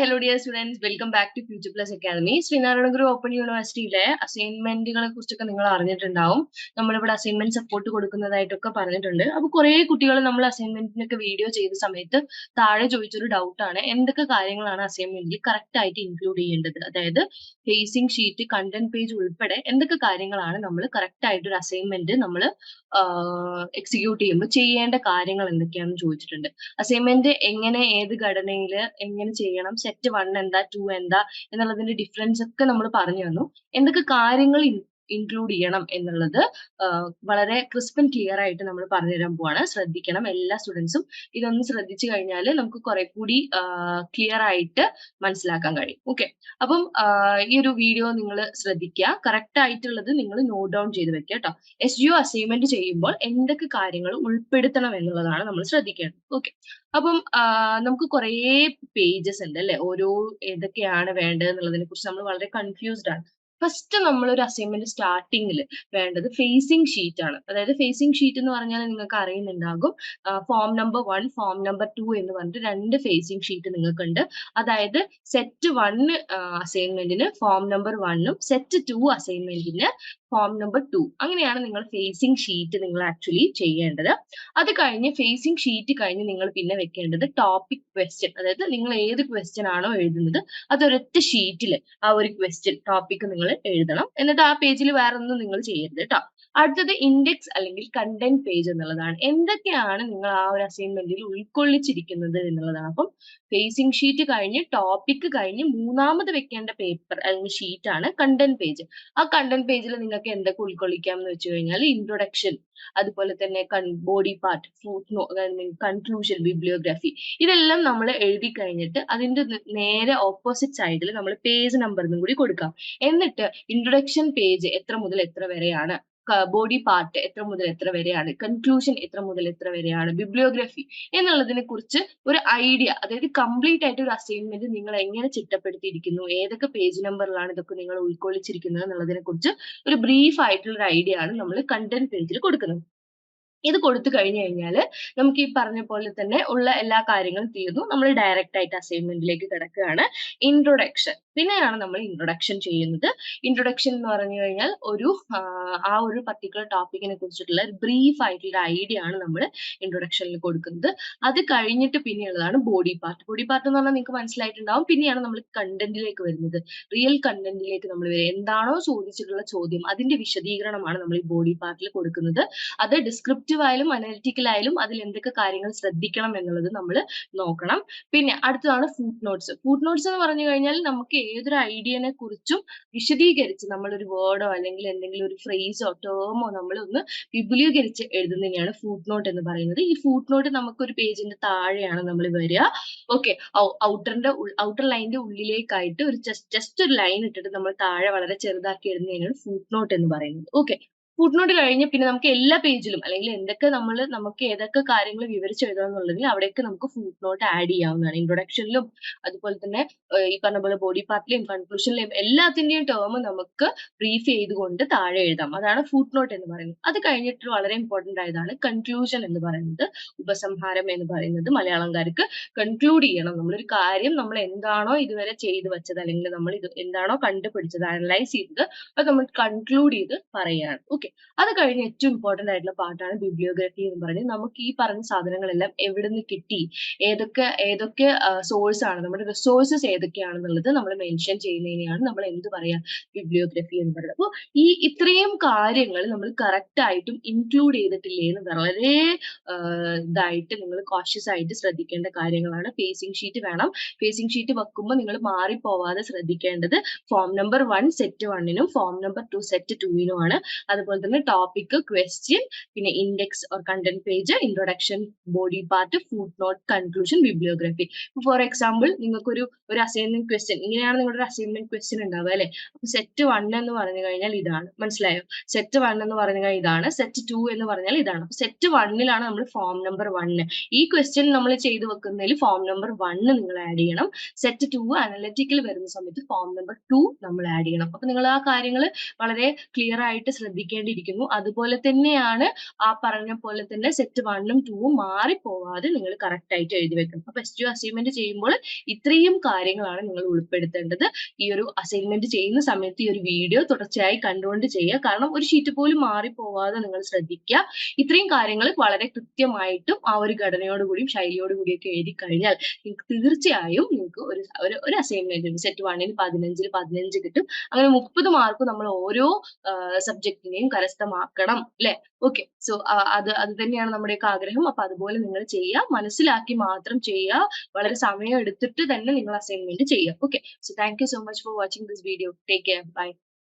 Hello dear students welcome back to future plus academy Sreenarayana Guru open യൂണിവേഴ്സിറ്റിയിലെ അസൈൻമെന്റുകളെ കുറിച്ചൊക്കെ നിങ്ങൾ അറിഞ്ഞിട്ടുണ്ടാവും. നമ്മളിവിടെ അസൈൻമെന്റ് സപ്പോർട്ട് കൊടുക്കുന്നതായിട്ടൊക്കെ പറഞ്ഞിട്ടുണ്ട്. അപ്പൊ കുറെ കുട്ടികൾ നമ്മൾ അസൈൻമെന്റിനൊക്കെ വീഡിയോ ചെയ്ത സമയത്ത് താഴെ ചോദിച്ചൊരു ഡൗട്ടാണ് എന്തൊക്കെ കാര്യങ്ങളാണ് അസൈൻമെന്റിൽ കറക്റ്റ് ആയിട്ട് ഇൻക്ലൂഡ് ചെയ്യേണ്ടത്? അതായത് ഫേസിംഗ് ഷീറ്റ് കണ്ടന്റ് പേജ് ഉൾപ്പെടെ എന്തൊക്കെ കാര്യങ്ങളാണ് നമ്മൾ കറക്റ്റ് ആയിട്ട് ഒരു അസൈൻമെന്റ് നമ്മൾ എക്സിക്യൂട്ട് ചെയ്യുമ്പോൾ ചെയ്യേണ്ട കാര്യങ്ങൾ എന്തൊക്കെയാണെന്ന് ചോദിച്ചിട്ടുണ്ട്. അസൈൻമെന്റ് എങ്ങനെ ഏത് ഘടനയിൽ എങ്ങനെ ചെയ്യണം സെറ്റ് വൺ എന്താ ടു എന്താ എന്നുള്ളതിന്റെ ഡിഫറൻസ് ഒക്കെ നമ്മൾ പറഞ്ഞു തന്നു. എന്തൊക്കെ കാര്യങ്ങൾ ഇൻക്ലൂഡ് ചെയ്യണം എന്നുള്ളത് വളരെ ക്രിസ്പ് ആൻഡ് ക്ലിയർ ആയിട്ട് നമ്മൾ പറഞ്ഞു തരാൻ പോവാണ്. ശ്രദ്ധിക്കണം എല്ലാ സ്റ്റുഡൻസും ഇതൊന്ന് ശ്രദ്ധിച്ചു കഴിഞ്ഞാൽ നമുക്ക് കുറെ കൂടി ക്ലിയർ ആയിട്ട് മനസ്സിലാക്കാൻ കഴിയും. ഓക്കെ അപ്പം ഈ ഒരു വീഡിയോ നിങ്ങൾ ശ്രദ്ധിക്കുക. കറക്റ്റ് ആയിട്ടുള്ളത് നിങ്ങൾ നോട്ട് ഡൗൺ ചെയ്ത് വെക്കുക കേട്ടോ. എസ് യു അസൈൻമെന്റ് ചെയ്യുമ്പോൾ എന്തൊക്കെ കാര്യങ്ങൾ ഉൾപ്പെടുത്തണം എന്നുള്ളതാണ് നമ്മൾ ശ്രദ്ധിക്കേണ്ടത്. ഓക്കെ അപ്പം നമുക്ക് കുറേ പേജസ് ഉണ്ട് അല്ലെ? ഓരോ ഏതൊക്കെയാണ് വേണ്ടത് എന്നുള്ളതിനെ കുറിച്ച് നമ്മൾ വളരെ കൺഫ്യൂസ്ഡ് ആണ്. ഫസ്റ്റ് നമ്മൾ ഒരു അസൈൻമെന്റ് സ്റ്റാർട്ടിങ്ങിൽ വേണ്ടത് ഫേസിംഗ് ഷീറ്റ് ആണ്. അതായത് ഫേസിംഗ് ഷീറ്റ് എന്ന് പറഞ്ഞാൽ നിങ്ങൾക്ക് അറിയുന്നുണ്ടാകും. Form number one form number two എന്ന് പറഞ്ഞിട്ട് രണ്ട് ഫേസിംഗ് ഷീറ്റ് നിങ്ങൾക്കുണ്ട്. അതായത് സെറ്റ് വൺ അസൈൻമെന്റിന് ഫോം നമ്പർ വണ്ണും സെറ്റ് ടു അസൈൻമെന്റിന് ഫോം നമ്പർ ടു അങ്ങനെയാണ് നിങ്ങൾ ഫേസിംഗ് ഷീറ്റ് നിങ്ങൾ ആക്ച്വലി ചെയ്യേണ്ടത്. അത് കഴിഞ്ഞ് ഫേസിംഗ് ഷീറ്റ് കഴിഞ്ഞ് നിങ്ങൾ പിന്നെ വെക്കേണ്ടത് ടോപ്പിക് ക്വസ്റ്റ്യൻ അതായത് നിങ്ങൾ ഏത് ക്വസ്റ്റ്യൻ ആണോ എഴുതുന്നത് അതൊരൊറ്റ ഷീറ്റിൽ ആ ഒരു ക്വസ്റ്റ്യൻ ടോപ്പിക് നിങ്ങൾ എഴുതണം. എന്നിട്ട് ആ പേജിൽ വേറെ ഒന്നും നിങ്ങൾ ചെയ്യരുത് കേട്ടോ അടുത്തത് ഇൻഡെക്സ് അല്ലെങ്കിൽ കണ്ടന്റ് പേജ് എന്നുള്ളതാണ്. എന്തൊക്കെയാണ് നിങ്ങൾ ആ ഒരു അസൈൻമെന്റിൽ ഉൾക്കൊള്ളിച്ചിരിക്കുന്നത് എന്നുള്ളതാണ്. അപ്പം ഫേസിംഗ് ഷീറ്റ് കഴിഞ്ഞ് ടോപ്പിക് കഴിഞ്ഞ് മൂന്നാമത് വെക്കേണ്ട പേപ്പർ അല്ലെങ്കിൽ ഷീറ്റ് ആണ് കണ്ടന്റ് പേജ് ആ കണ്ടന്റ് പേജിൽ നിങ്ങൾക്ക് എന്തൊക്കെ ഉൾക്കൊള്ളിക്കാം എന്ന് വെച്ച് കഴിഞ്ഞാൽ ഇൻട്രൊഡക്ഷൻ അതുപോലെ തന്നെ ബോഡി പാർട്ട് കൺക്ലൂഷൻ ബിബ്ലിയോഗ്രഫി ഇതെല്ലാം നമ്മൾ എഴുതി കഴിഞ്ഞിട്ട് അതിന്റെ നേരെ ഓപ്പോസിറ്റ് സൈഡിൽ നമ്മൾ പേജ് നമ്പറിനും കൂടി കൊടുക്കാം. എന്നിട്ട് ഇൻട്രൊഡക്ഷൻ പേജ് എത്ര മുതൽ എത്ര വരെയാണ് ബോഡി പാർട്ട് എത്ര മുതൽ എത്ര വരെയാണ് കൺക്ലൂഷൻ എത്ര മുതൽ എത്ര വരെയാണ് ബിബ്ലിയോഗ്രഫി എന്നുള്ളതിനെ കുറിച്ച് ഒരു ഐഡിയ അതായത് കംപ്ലീറ്റ് ആയിട്ട് ഒരു അസൈൻമെന്റ് നിങ്ങൾ എങ്ങനെ ചിട്ടപ്പെടുത്തിയിരിക്കുന്നു ഏതൊക്കെ പേജ് നമ്പറിലാണ് ഇതൊക്കെ നിങ്ങൾ ഉൾക്കൊള്ളിച്ചിരിക്കുന്നത് എന്നുള്ളതിനെ കുറിച്ച് ഒരു ബ്രീഫ് ആയിട്ടുള്ള ഒരു ഐഡിയ ആണ് നമ്മൾ കണ്ടന്റ് പേജിൽ കൊടുക്കുന്നത്. ഇത് കൊടുത്തു കഴിഞ്ഞു കഴിഞ്ഞാൽ നമുക്ക് ഈ പറഞ്ഞ പോലെ തന്നെ ഉള്ള എല്ലാ കാര്യങ്ങളും തീർന്നു. നമ്മൾ ഡയറക്റ്റ് ആയിട്ട് അസൈൻമെന്റിലേക്ക് കിടക്കുകയാണ്. ഇൻട്രൊഡക്ഷൻ പിന്നെയാണ് നമ്മൾ ഇൻട്രൊഡക്ഷൻ ചെയ്യുന്നത്. ഇൻട്രൊഡക്ഷൻ എന്ന് പറഞ്ഞു കഴിഞ്ഞാൽ ഒരു ആ ഒരു പർട്ടിക്കുലർ ടോപ്പിക്കിനെ കുറിച്ചിട്ടുള്ള ഒരു ബ്രീഫ് ആയിട്ടുള്ള ഐഡിയ ആണ് നമ്മൾ ഇൻട്രൊഡക്ഷനിൽ കൊടുക്കുന്നത്. അത് കഴിഞ്ഞിട്ട് പിന്നെയുള്ളതാണ് ബോഡി പാർട്ട് ബോഡി പാർട്ട് എന്ന് പറഞ്ഞാൽ നിങ്ങൾക്ക് മനസ്സിലായിട്ടുണ്ടാവും. പിന്നെയാണ് നമ്മൾ കണ്ടന്റിലേക്ക് വരുന്നത്. റിയൽ കണ്ടന്റിലേക്ക് നമ്മൾ വരിക. എന്താണോ ചോദിച്ചിട്ടുള്ള ചോദ്യം അതിന്റെ വിശദീകരണമാണ് നമ്മൾ ഈ ബോഡി പാർട്ടിൽ കൊടുക്കുന്നത്. അത് ഡിസ്ക്രിപ്റ്റീവ് ആയാലും അനലിറ്റിക്കൽ ആയാലും അതിൽ എന്തൊക്കെ കാര്യങ്ങൾ ശ്രദ്ധിക്കണം എന്നുള്ളത് നമ്മൾ നോക്കണം. പിന്നെ അടുത്തതാണ് ഫുഡ് നോട്ട്സ് ഫുഡ് നോട്ട്സ് എന്ന് പറഞ്ഞു കഴിഞ്ഞാൽ നമുക്ക് ഏതൊരു ഐഡിയനെ കുറിച്ചും വിശദീകരിച്ച് നമ്മളൊരു വേർഡോ അല്ലെങ്കിൽ എന്തെങ്കിലും ഒരു ഫ്രേസോ ടേമോ നമ്മൾ ഒന്ന് വിപുലീകരിച്ച് എഴുതുന്നതിനെയാണ് ഫുഡ് നോട്ട് എന്ന് പറയുന്നത്. ഈ ഫുഡ് നോട്ട് നമുക്ക് ഒരു പേജിന്റെ താഴെയാണ് നമ്മൾ വരിക. ഓക്കെ ഔട്ടറിന്റെ ഔട്ടർ ലൈനിന്റെ ഉള്ളിലേക്കായിട്ട് ഒരു ജസ്റ്റ് ജസ്റ്റ് ഒരു ലൈൻ ഇട്ടിട്ട് നമ്മൾ താഴെ വളരെ ചെറുതാക്കി എഴുതുന്നതിനാണ് ഫുഡ് നോട്ട് എന്ന് പറയുന്നത്. ഓക്കെ ഫുഡ് നോട്ട് കഴിഞ്ഞ് പിന്നെ നമുക്ക് എല്ലാ പേജിലും അല്ലെങ്കിൽ എന്തൊക്കെ നമ്മൾ നമുക്ക് ഏതൊക്കെ കാര്യങ്ങൾ വിവരിച്ച് എഴുതണം എന്നുള്ളതിൽ അവിടേക്ക് നമുക്ക് ഫുഡ് നോട്ട് ആഡ് ചെയ്യാവുന്നതാണ് ഇൻട്രൊഡക്ഷനിലും അതുപോലെ തന്നെ ഈ പറഞ്ഞ പോലെ ബോഡി പാർട്ടിലെയും കൺക്ലൂഷനിലെയും എല്ലാത്തിന്റെയും ടേം നമുക്ക് ബ്രീഫ് ചെയ്തുകൊണ്ട് താഴെ എഴുതാം. അതാണ് ഫുഡ് നോട്ട് എന്ന് പറയുന്നത്. അത് കഴിഞ്ഞിട്ട് വളരെ ഇമ്പോർട്ടന്റ് ആയതാണ് കൺക്ലൂഷൻ എന്ന് പറയുന്നത്. ഉപസംഹാരം എന്ന് പറയുന്നത് മലയാളംകാർക്ക് കൺക്ലൂഡ് ചെയ്യണം. നമ്മളൊരു കാര്യം നമ്മൾ എന്താണോ ഇതുവരെ ചെയ്തു വെച്ചത് അല്ലെങ്കിൽ നമ്മൾ ഇത് എന്താണോ കണ്ടുപിടിച്ചത് അനലൈസ് ചെയ്തത് അത് നമ്മൾ കൺക്ലൂഡ് ചെയ്ത് പറയുകയാണ്. ഓക്കെ അത് കഴിഞ്ഞ് ഏറ്റവും ഇമ്പോർട്ടന്റ് ആയിട്ടുള്ള പാർട്ടാണ് ബിബ്ലിയോഗ്രഫി എന്ന് പറയുന്നത്. നമുക്ക് ഈ പറഞ്ഞ സാധനങ്ങളെല്ലാം എവിടെ നിന്ന് കിട്ടി? ഏതൊക്കെ ഏതൊക്കെ സോഴ്സ് ആണ്? നമ്മുടെ റിസോഴ്സസ് ഏതൊക്കെയാണെന്നുള്ളത് നമ്മൾ മെൻഷൻ ചെയ്യുന്നതിനെയാണ് നമ്മൾ എന്ത് പറയാ ബിബ്ലിയോഗ്രഫി എന്ന് പറയുന്നത്. അപ്പോൾ ഈ ഇത്രയും കാര്യങ്ങൾ നമ്മൾ കറക്റ്റ് ആയിട്ടും ഇൻക്ലൂഡ് ചെയ്തിട്ടില്ലേ എന്ന് വളരെ ഇതായിട്ട് നിങ്ങൾ കോഷ്യസ് ആയിട്ട് ശ്രദ്ധിക്കേണ്ട കാര്യങ്ങളാണ്. ഫേസിംഗ് ഷീറ്റ് വേണം. ഫേസിംഗ് ഷീറ്റ് വെക്കുമ്പോൾ നിങ്ങൾ മാറിപ്പോവാതെ ശ്രദ്ധിക്കേണ്ടത് ഫോം നമ്പർ വൺ സെറ്റ് വണ്ണിനും ഫോം നമ്പർ ടു സെറ്റ് ടുവിനുമാണ് അതുപോലെ തന്നെ ടോപ്പിക് ക്വസ്റ്റ്യൻ പിന്നെ index or content page introduction body part footnote conclusion bibliography for example നിങ്ങൾക്കൊരു ഒരു അസൈൻമെന്റ് ക്വസ്റ്റ്യൻ ഇങ്ങനെയാണ് നിങ്ങളുടെ ഒരു അസൈൻമെന്റ് ക്വസ്റ്റ്യൻ ഉണ്ടാവുക അല്ലെ? അപ്പൊ സെറ്റ് വൺ എന്ന് പറഞ്ഞു കഴിഞ്ഞാൽ ഇതാണ്. മനസ്സിലായോ? സെറ്റ് വൺ എന്ന് പറഞ്ഞു കഴിഞ്ഞാൽ ഇതാണ്. സെറ്റ് ടു എന്ന് പറഞ്ഞാൽ ഇതാണ്. അപ്പൊ സെറ്റ് വണ്ണിലാണ് നമ്മൾ ഫോം നമ്പർ വണ്ണ് ഈ ക്വസ്റ്റ്യൻ നമ്മൾ ചെയ്തു വെക്കുന്നതിൽ ഫോം നമ്പർ വണ്ണ് നിങ്ങൾ ആഡ് ചെയ്യണം. സെറ്റ് ടു അനലറ്റിക്കൽ വരുന്ന സമയത്ത് ഫോം നമ്പർ ടു നമ്മൾ ആഡ് ചെയ്യണം. അപ്പൊ നിങ്ങൾ ആ കാര്യങ്ങൾ വളരെ ക്ലിയർ ആയിട്ട് ശ്രദ്ധിക്കേണ്ട എഴുതേണ്ടിയിരിക്കുന്നു അതുപോലെ തന്നെയാണ് ആ പറഞ്ഞ പോലെ തന്നെ സെറ്റ് വണ്ണും ടൂവും മാറിപ്പോവാതെ നിങ്ങൾ കറക്റ്റ് ആയിട്ട് എഴുതി വെക്കണം. അപ്പൊ എസ് ടു അസൈൻമെന്റ് ചെയ്യുമ്പോൾ ഇത്രയും കാര്യങ്ങളാണ് നിങ്ങൾ ഉൾപ്പെടുത്തേണ്ടത്. ഈ ഒരു അസൈൻമെന്റ് ചെയ്യുന്ന സമയത്ത് ഈ ഒരു വീഡിയോ തുടർച്ചയായി കണ്ടുകൊണ്ട് ചെയ്യുക. കാരണം ഒരു ഷീറ്റ് പോലും മാറിപ്പോവാതെ നിങ്ങൾ ശ്രദ്ധിക്കുക. ഇത്രയും കാര്യങ്ങൾ വളരെ കൃത്യമായിട്ടും ആ ഒരു ഘടനയോടുകൂടിയും ശൈലിയോടുകൂടിയൊക്കെ എഴുതി കഴിഞ്ഞാൽ നിങ്ങൾക്ക് തീർച്ചയായും നിങ്ങൾക്ക് ഒരു ഒരു ഒരു അസൈൻമെന്റ് സെറ്റ് വണ്ണിന് പതിനഞ്ചിൽ പതിനഞ്ച് കിട്ടും. അങ്ങനെ മുപ്പത് മാർക്ക് നമ്മൾ ഓരോ സബ്ജക്റ്റിനെയും കരസ്ഥമാക്കണം അല്ലെ? ഓക്കെ സോ അത് അത് തന്നെയാണ് നമ്മുടെയൊക്കെ ആഗ്രഹം. അപ്പൊ അതുപോലെ നിങ്ങൾ ചെയ്യുക. മനസ്സിലാക്കി മാത്രം ചെയ്യുക. വളരെ സമയം എടുത്തിട്ട് തന്നെ നിങ്ങൾ അസൈൻമെന്റ് ചെയ്യുക. Okay so thank you so much for watching this video take care bye